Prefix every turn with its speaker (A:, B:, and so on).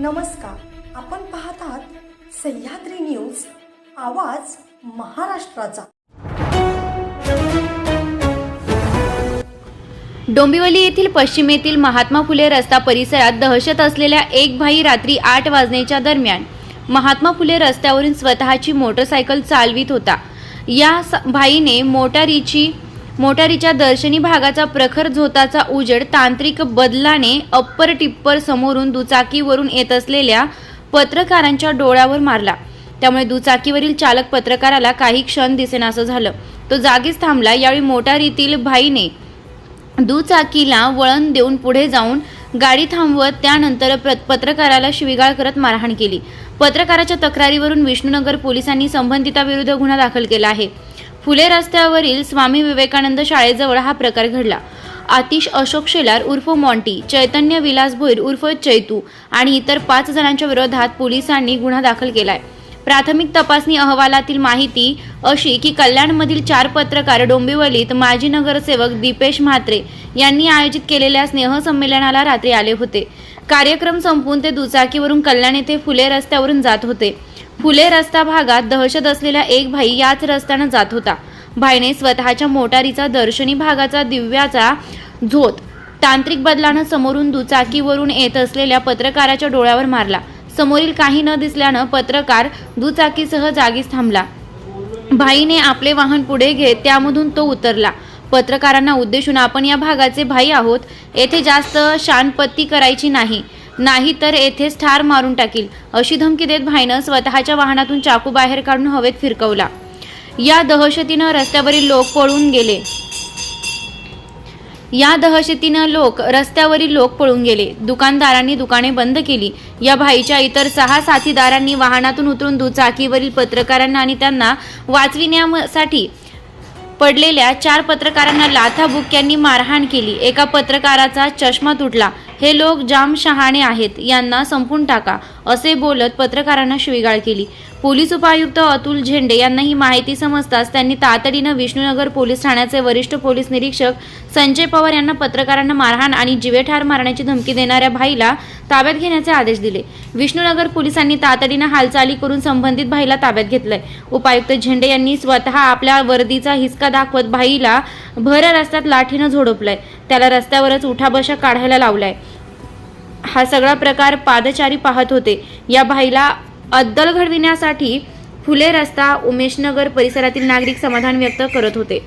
A: नमस्कार. आपण पाहत आहात सह्याद्री न्यूज आवाज महाराष्ट्राचा.
B: डोंबिवली येथील पश्चिमेतील महात्मा फुले रस्ता परिसरात दहशत असलेल्या एक भाई रात्री आठ वाजण्याच्या दरम्यान महात्मा फुले रस्त्यावरून स्वतःची मोटरसायकल चालवित होता. या स- भाईने मोटारीची मोटारीच्या दर्शनी भागाचा प्रखर झोताचा उजेड तांत्रिक बदलाने अप्पर टिप्पर समोरून दुचाकीवरून येत असलेल्या पत्रकारांच्या डोळ्यावर मारला. त्यामुळे दुचाकीवरील चालक पत्रकाराला काही क्षण दिसेनासं झालं. तो जागीच थांबला. यावेळी मोटारीतील भाईने दुचाकीला वळण देऊन पुढे जाऊन गाडी थांबवत त्यानंतर पत्रकाराला शिवीगाळ करत मारहाण केली. पत्रकाराच्या तक्रारीवरून विष्णुनगर पोलिसांनी संबंधिताविरुद्ध गुन्हा दाखल केला आहे. फुले रस्त्यावरील स्वामी विवेकानंद शाळेजवळ हा प्रकार घडला. आतिश अशोक शेलार उर्फ मॉन्टी चैतन्य विलास भोईर उर्फ चैतू आणि इतर पाच जणांच्या विरोधात पोलिसांनी गुन्हा दाखल केलाय. प्राथमिक तपासणी अहवालातील माहिती अशी की कल्याणमधील चार पत्रकार डोंबिवलीत माजी नगरसेवक दीपेश म्हात्रे यांनी आयोजित केलेल्या स्नेहसंमेलनाला रात्री आले होते. कार्यक्रम संपवून ते दुचाकीवरून कल्याण येथे फुले रस्त्यावरून जात होते. फुले रस्ता भागात दहशत असलेला एक भाई याच रस्त्यानं जात होता. भाईने स्वतःच्या मोटारीचा दर्शनी भागाचा दिव्याचा झोत तांत्रिक बदलानं समोरून दुचाकीवरून येत असलेल्या पत्रकाराच्या डोळ्यावर मारला. समोरील काही न दिसल्यानं पत्रकार दुचाकीसह जागीच थांबला. भाईने आपले वाहन पुढे घेत त्यामधून तो उतरला. पत्रकारांना उद्देशून आपण या भागाचे भाई आहोत. येथे जास्त शानपत्ती करायची नाही. नाही तर येथेच ठार मारून टाकील. अशी धमकी देत भाईनं स्वतःच्या वाहनातून चाकू बाहेर काढून हवेत फिरकवला. या दहशतीनं रस्त्यावरील लोक पळून गेले. या दहशतीनं लोक रस्त्यावरील लोक पळून गेले. दुकानदारांनी दुकाने बंद केली. या भाईच्या इतर सहा साथीदारांनी वाहनातून उतरून दुचाकीवरील पत्रकारांना आणि त्यांना वाचविण्यासाठी पडलेल्या चार पत्रकारांना लाथाबुक्यांनी मारहाण केली. एका पत्रकाराचा चष्मा तुटला. हे लोक जाम शहाणे आहेत यांना संपून टाका असे बोलत पत्रकारांना शिवीगाळ केली. पोलीस उपायुक्त अतुल झेंडे यांना ही माहिती समजताच त्यांनी तातडीनं विष्णुनगर पोलीस ठाण्याचे वरिष्ठ पोलीस निरीक्षक संजय पवार यांना पत्रकारांना मारहाण आणि जिवेठार मारण्याची धमकी देणाऱ्या भाईला ताब्यात घेण्याचे आदेश दिले. विष्णुनगर पोलिसांनी तातडीनं हालचाली करून संबंधित भाईला ताब्यात घेतलंय. उपायुक्त झेंडे यांनी स्वतः आपल्या वर्दीचा हिसका दाखवत भाईला भर रस्त्यात लाठीनं झोडपलंय. त्याला रस्त्यावरच उठाबशा काढायला लावलाय. हा सगळा प्रकार पादचारी पाहत होते. या भाईला अद्दल घडविण्यासाठी फुले रस्ता उमेशनगर परिसरातील नागरिक समाधान व्यक्त करत होते.